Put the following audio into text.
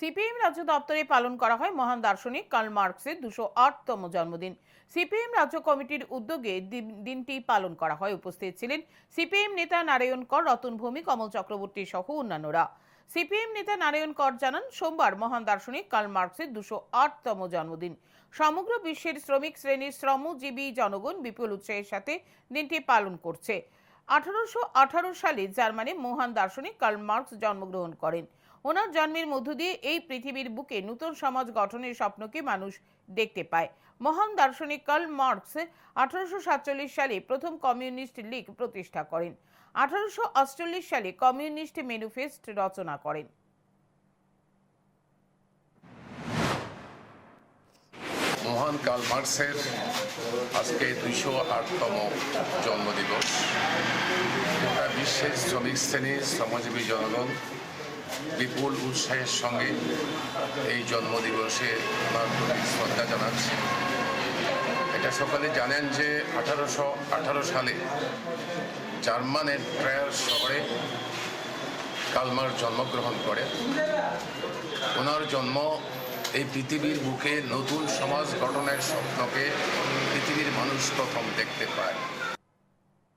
CPM রাজ্য দপ্তরে পালন করা হয় মহান দার্শনিক কার্ল মার্কসের দুশো আটতম জন্মদিন। সিপিএম রাজ্য কমিটির উদ্যোগে দিন- দিনটি পালন করা হয়। উপস্থিত ছিলেন সিপিএম নেতা নারায়ণ কর, রতন ভৌমিক কমল চক্রবর্তী সহ অন্যান্যরা। সিপিএম নেতা নারায়ণ কর জানান, সোমবার মহান দার্শনিক কার্ল মার্কসের দুশো আটতম জন্মদিন। সমগ্র বিশ্বের শ্রমিক শ্রেণির শ্রমজীবী জনগণ বিপুল উৎসাহের সাথে দিনটি পালন করছে। আঠারোশো আঠারো সালে জার্মানি মহান দার্শনিক কার্ল মার্কস জন্মগ্রহণ করেন। ওনার জন্মের মধ্য দিয়ে এই পৃথিবীর বুকে নতুন সমাজ গঠনের স্বপ্নকে মানুষ দেখতে পায়। মহান দার্শনিক কার্ল মার্কস আঠারোশো সাতচল্লিশ সালে প্রথম কমিউনিস্ট লীগ প্রতিষ্ঠা করেন। আঠারোশো সালে কমিউনিস্ট ম্যানিফেস্ট রচনা করেন। মহান কার্ল মার্কসের আজকে দুইশো আটতম জন্মদিবস। গোটা বিশ্বের শ্রমিক শ্রেণির শ্রমজীবী জনগণ বিপুল উৎসাহের সঙ্গে এই জন্মদিবসে ওনার প্রতি শ্রদ্ধা জানাচ্ছে। এটা সকলে জানেন যে আঠারোশো আঠারো সালে জার্মানের ট্রায়ার শহরে কালমার জন্মগ্রহণ করে। ওনার জন্ম এই পৃথিবীর বুকে নতুন সমাজ গঠনের স্বপ্নকে পৃথিবীর মানুষ প্রথম দেখতে পায়।